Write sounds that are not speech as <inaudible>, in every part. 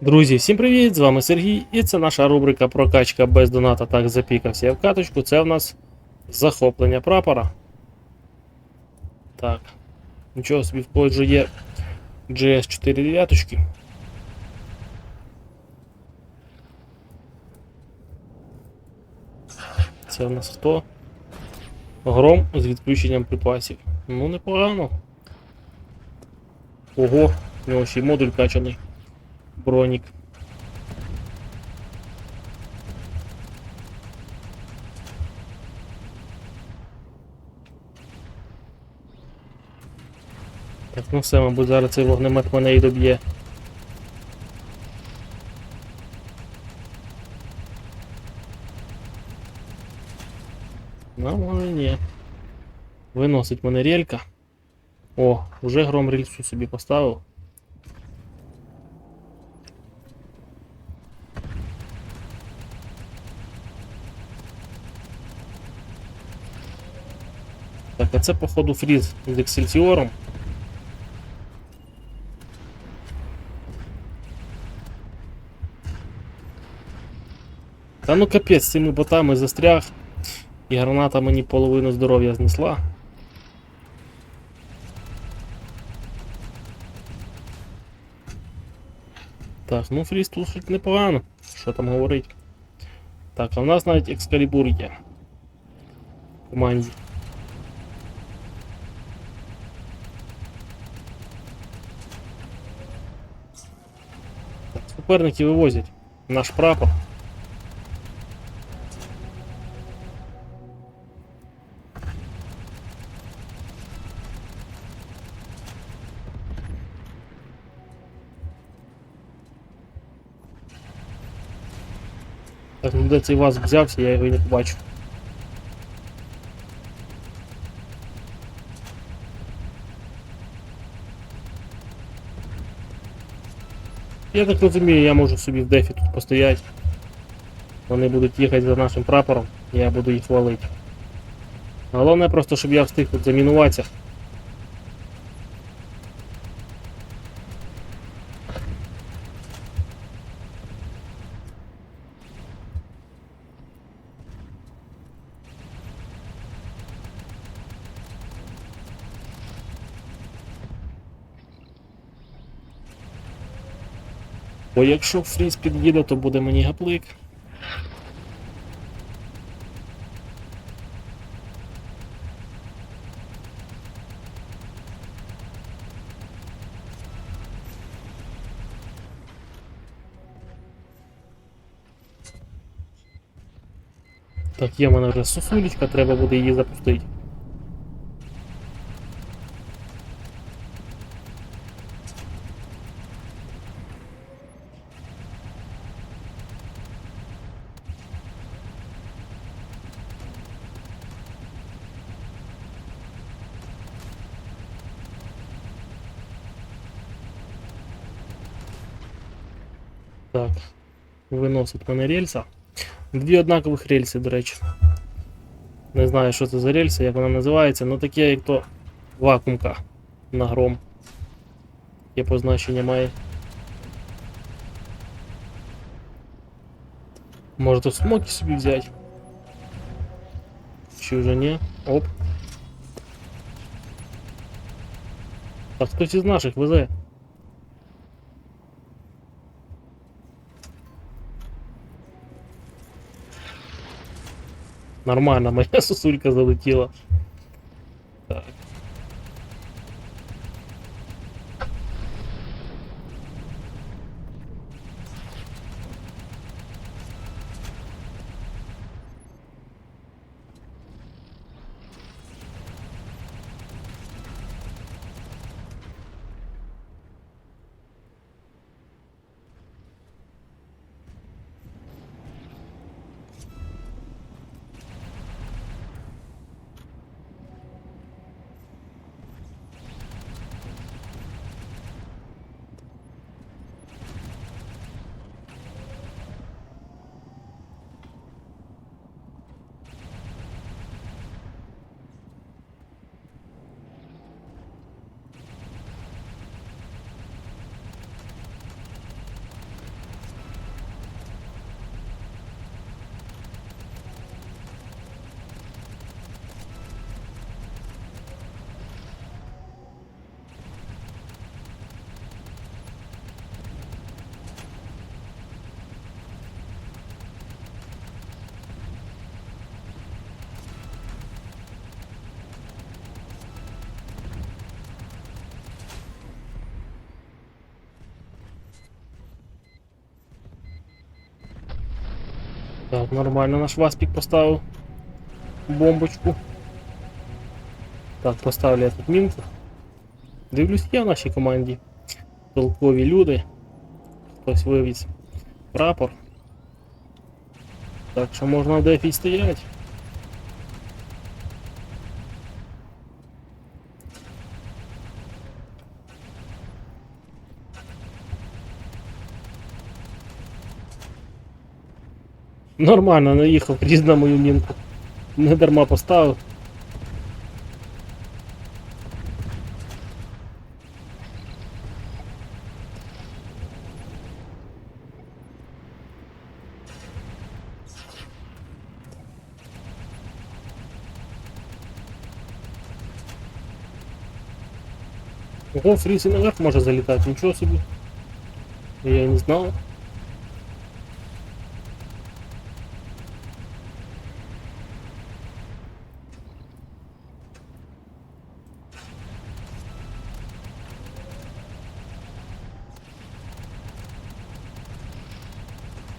Друзі, всім привіт! З вами Сергій, і це наша рубрика Прокачка без доната так запікався я в каточку. Це в нас захоплення прапора. Так. Нічого собі в когось є GS4 дев'яточки. Це в нас хто? Гром з відключенням припасів. Ну, непогано. Ого, у нього ще й модуль качаний. Бронік. Так, ну все, мабуть, зараз цей вогнемет мене і доб'є. Ну, може ні. Виносить мене релька. О, вже гром рельсу собі поставив. це походу фріз з Ексельсіором. Та ну капець, з цими ботами застряг. І граната мені половину здоров'я знесла. Так, ну фріз слушать непогано. Що там говорить? Так, а в нас навіть екскалібур є. В команді. Суперники вивозять наш прапор. Так, ну де цей вас взявся, я і не побачу. Я так розумію, я можу собі в дефі тут постояти. Вони будуть їхати за нашим прапором, я буду їх валити. Головне просто, щоб я встиг тут замінуватися. Бо якщо фріз під'їде, то буде мені гаплик. Так, є в мене вже сосулечка, треба буде її запустити. Так, виносить мене рельса. Дві однакових рельси, до речі. Не знаю, що це за рельси, як вона називається, але таке, як то вакуумка на гром. Яке позначення має. Може то смоки собі взяти? Чи вже ні? Оп. Так хтось із наших везе. Нормально, моя <laughs> сосулька залетіла. Так, нормально наш Васпік поставив бомбочку. Так, поставлю я тут мінку. Дивлюсь, є в нашій команді толкові люди. Хтось вивіз прапор. Так що можна дефі стоять. Нормально наїхав крізь <laughs> на мою мінку. Не дарма поставив. Ого, фріз і наверх може залітати, нічого собі. Я і не знав.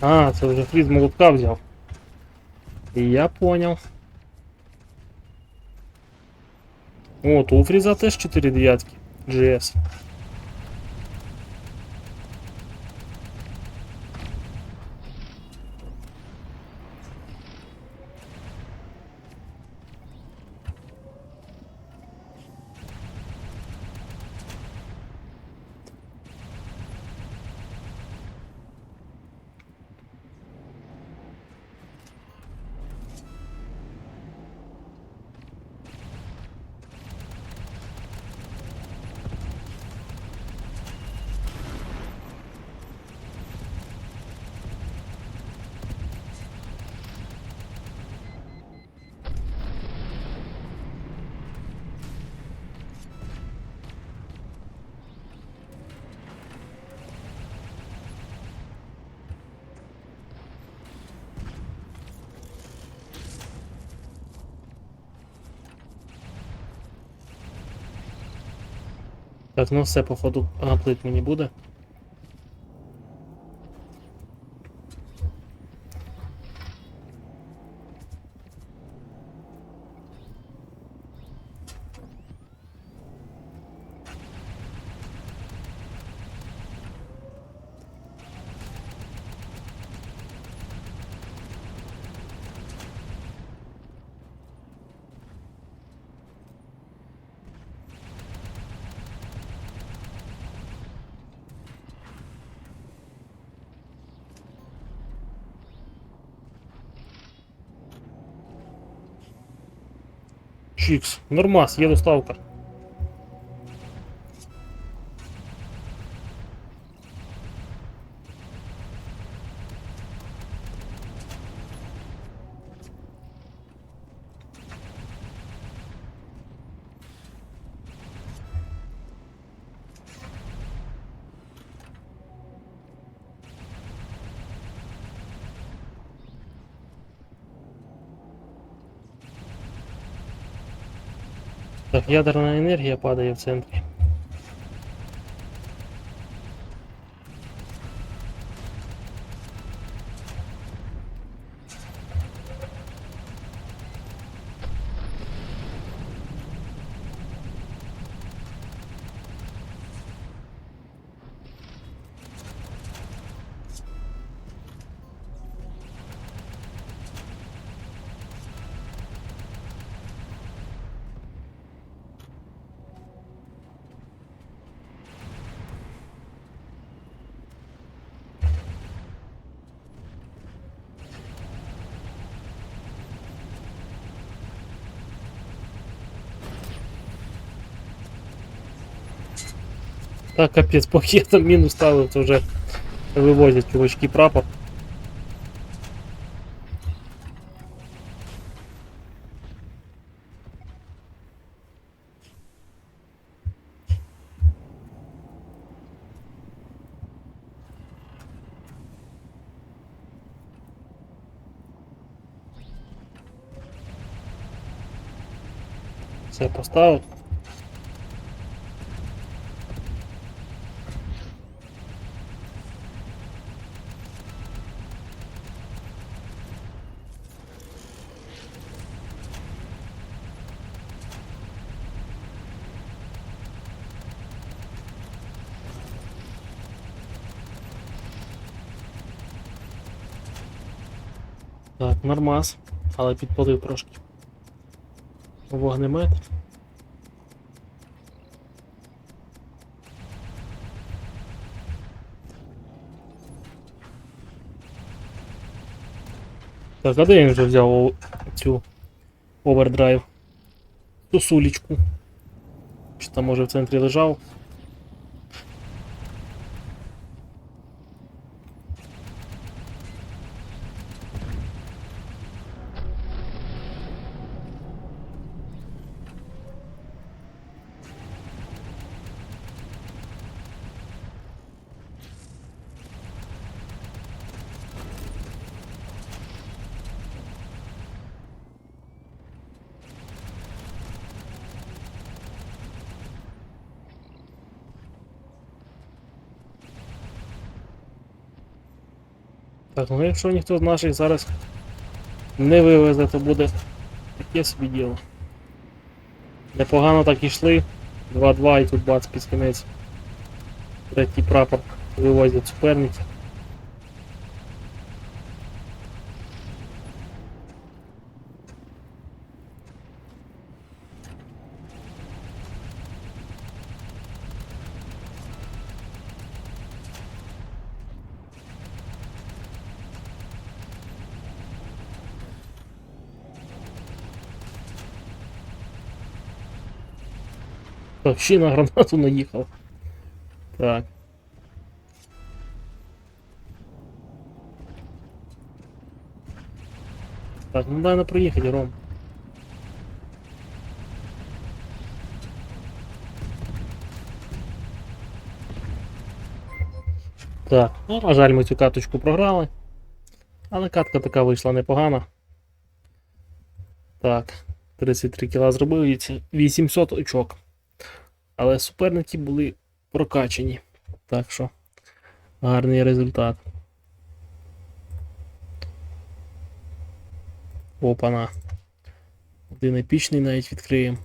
А, це вже фріз молотка взяв. Я понял. О, то у фріза теж 4 дев'ятки. GS. Так, ну все, походу, гаплить мені буде. Чікс, нормас, є доставка. Так, ядерна енергія падає в центрі. Так, капець, поки я там мінус ставив, то вже чувачки прапор. Все поставив. Так, нормас, але підпалив трошки. Вогнемет. Так, а де він вже взяв цю овердрайв? Ту сулічку. Чи там може в центрі лежав? Так, ну якщо ніхто з наших зараз не вивезе, то буде таке собі діло. Непогано так ішли. 2-2 і тут бац під кінець. Третій прапор вивозять суперники. Так, ще на гранату наїхав. Так. Так, ну дай на проїхати, Ром. Так, ну, на жаль, ми цю каточку програли. Але катка така вийшла непогана. Так, 33 кіла зробив і 800 очок. Але суперники були прокачені. Так що гарний результат. Опана. Один епічний навіть відкриємо.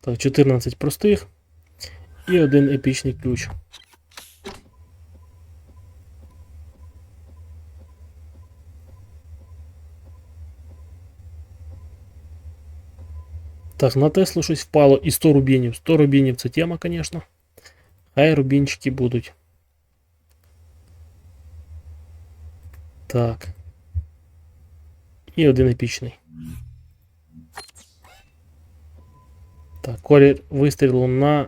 Так, 14 простих і один епічний ключ. Так, на Теслу щось впало і 100 рубінів. 100 рубінів це тема, звісно. Хай рубінчики будуть. Так. І один епічний. Так, колір вистрілу на